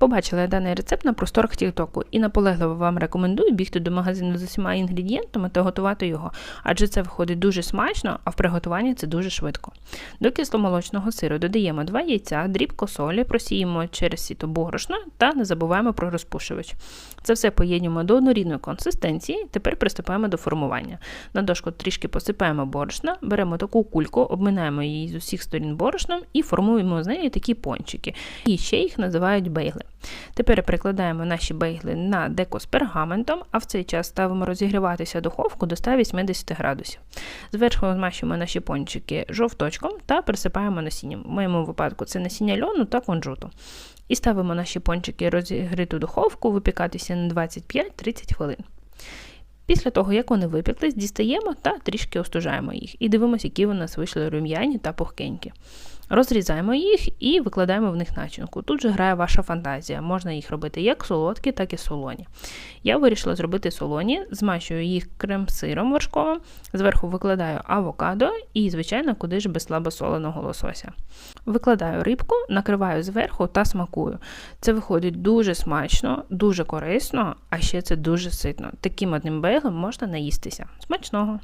Побачила я даний рецепт на просторах Тіктоку і наполегливо вам рекомендую бігти до магазину з усіма інгредієнтами та готувати його, адже це виходить дуже смачно, а в приготуванні це дуже швидко. До кисломолочного сиру додаємо 2 яйця, дрібко солі, просіємо через сіто борошна та не забуваємо про розпушувач. Це все поєднуємо до однорідної консистенції. Тепер приступаємо до формування. На дошку трішки посипаємо борошна, беремо таку кульку, обминаємо її з усіх сторін борошном і формуємо з неї такі пончики. І ще їх називають бейгли. Тепер перекладаємо наші бейгли на деко з пергаментом, а в цей час ставимо розігріватися духовку до 180 градусів. Зверху змащуємо наші пончики жовточком та присипаємо насінням. В моєму випадку це насіння льону та кунжуту. І ставимо наші пончики розігріту духовку випікатися на 25-30 хвилин. Після того, як вони випеклись, дістаємо та трішки остужаємо їх і дивимося, які у нас вийшли рум'яні та пухкенькі. Розрізаємо їх і викладаємо в них начинку. Тут же грає ваша фантазія. Можна їх робити як солодкі, так і солоні. Я вирішила зробити солоні, змащую їх крем-сиром вершковим, зверху викладаю авокадо і, звичайно, куди ж без слабосоленого лосося. Викладаю рибку, накриваю зверху та смакую. Це виходить дуже смачно, дуже корисно, а ще це дуже ситно. Таким одним беглом можна наїстися. Смачного!